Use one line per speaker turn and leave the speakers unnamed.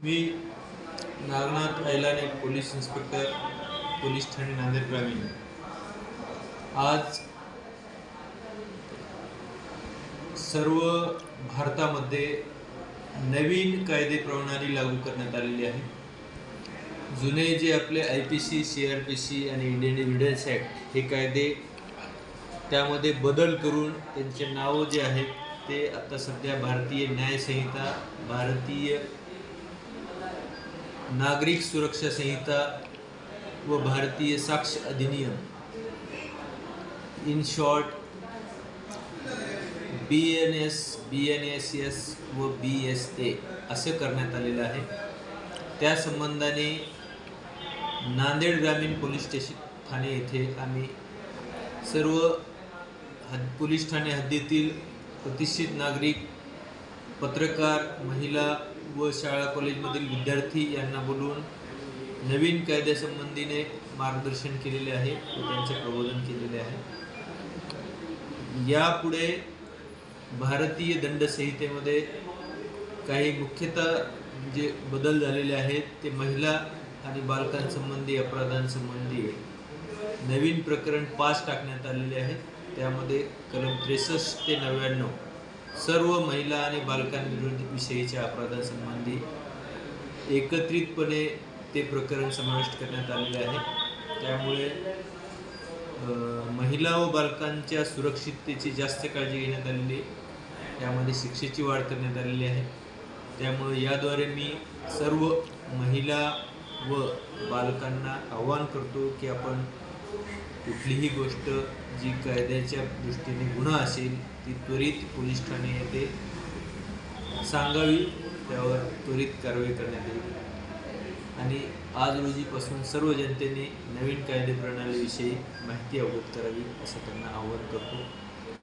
मी Nagnath Ailane police inspector police Thane Nanded ग्रामीण. आज सर्व भारतामध्ये नवीन कायदे प्रणाली लागू करण्यात आलेली आहे. जुने जे आपले I P C C R P C आणि इंडियन एव्हिडन्स ॲक्ट हे कायदे त्यामध्ये बदल करून त्यांचे नावं जे आहेत ते आता सध्या भारतीय न्यायसंहिता भारतीय नागरिक सुरक्षा संहिता व भारतीय साक्ष अधिनियम. In short B N S B N S S व बी एस ए असं करण्यात आलेलं आहे. त्या संबंधाने नांदेड ग्रामीण पोलीस स्टेशन ठाणे येथे आम्ही सर्व हद पोलीस ठाणे हद्दीतील प्रतिष्ठित नागरिक पत्रकार महिला व शाळा कॉलेजमधील विद्यार्थी यांना बोलवून नवीन कायद्यासंबंधीने मार्गदर्शन केलेले आहे व त्यांचे प्रबोधन केलेले आहे. यापुढे भारतीय दंडसंहितेमध्ये काही मुख्यतः जे बदल झालेले आहेत ते महिला आणि बालकांसंबंधी अपराधांसंबंधी नवीन प्रकरण पाच टाकण्यात आलेले आहेत. त्यामध्ये कलम त्रेसष्ट ते नव्याण्णव सर्व महिला आणि बालकांविरुद्ध विषयीच्या अपराधासंबंधी एकत्रितपणे ते प्रकरण समाविष्ट करण्यात आलेले आहे त्यामुळे महिला व बालकांच्या सुरक्षिततेची जास्त काळजी घेण्यात आलेली आहे. त्यामध्ये शिक्षेची वाढ करण्यात आलेली आहे त्यामुळे याद्वारे मी सर्व महिला व बालकांना आव्हान करतो की आपण कुठलीही गोष्ट जी कायद्याच्या दृष्टीने गुन्हा असेल ती त्वरित पोलीस ठाणे येथे सांगावी त्यावर त्वरित कारवाई करण्यात येईल. आणि आज रोजीपासून सर्व जनतेने नवीन कायदे प्रणालीविषयी माहिती अवगत करावी असं त्यांना आवाहन करतो.